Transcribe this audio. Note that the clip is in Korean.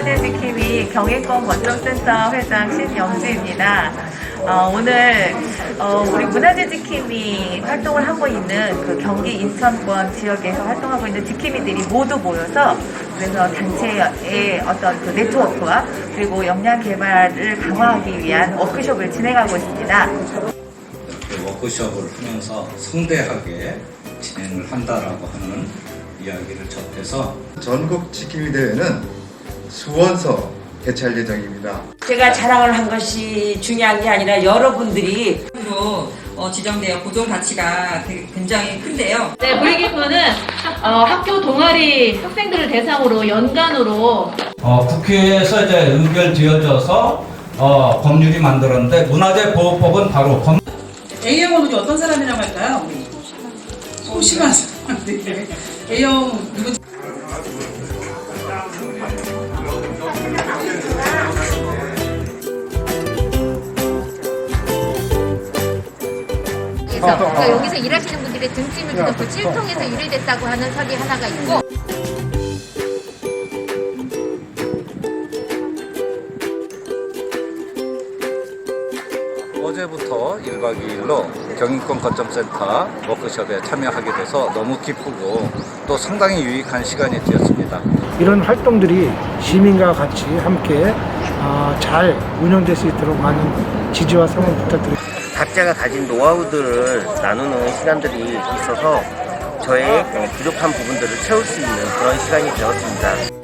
지킴이 경인권 거점센터 회장 신영주입니다. 어, 오늘 어, 우리 문화재 지킴이 활동을 하고 있는 그 경기 인천권 지역에서 활동하고 있는 지킴이들이 모두 모여서 그래서 단체의 어떤 그 네트워크와 그리고 역량 개발을 강화하기 위한 워크숍을 진행하고 있습니다. 이렇게 워크숍을 하면서 성대하게 진행을 한다라고 하는 이야기를 접해서 전국 지킴이 대회는 수원서 개최할 예정입니다. 제가 자랑을 한 것이 중요한 게 아니라 여러분들이 으로 어, 지정되어 보존 가치가 되게 굉장히 큰데요. 네, 브레이킹부는 어, 학교 동아리 학생들을 대상으로 연간으로 어, 국회에서 이제 의결 지어져서 어, 법률이 만들었는데 문화재 보호법은 바로 검 A형은 어떤 사람이라고 할까요? 소심한 사람들. A형 누구? 그래서 여기서 일하시는 분들의 등짐을 그 칠통에서 유래됐다고 하는 설이 하나가 있고 어제부터 1박 2일로 경인권 거점센터 워크숍에 참여하게 돼서 너무 기쁘고 또 상당히 유익한 시간이 되었습니다. 이런 활동들이 시민과 같이 함께 어, 잘 운영될 수 있도록 많은 지지와 성원 부탁드립니다. 각자가 가진 노하우들을 나누는 시간들이 있어서 저의 어, 부족한 부분들을 채울 수 있는 그런 시간이 되었습니다.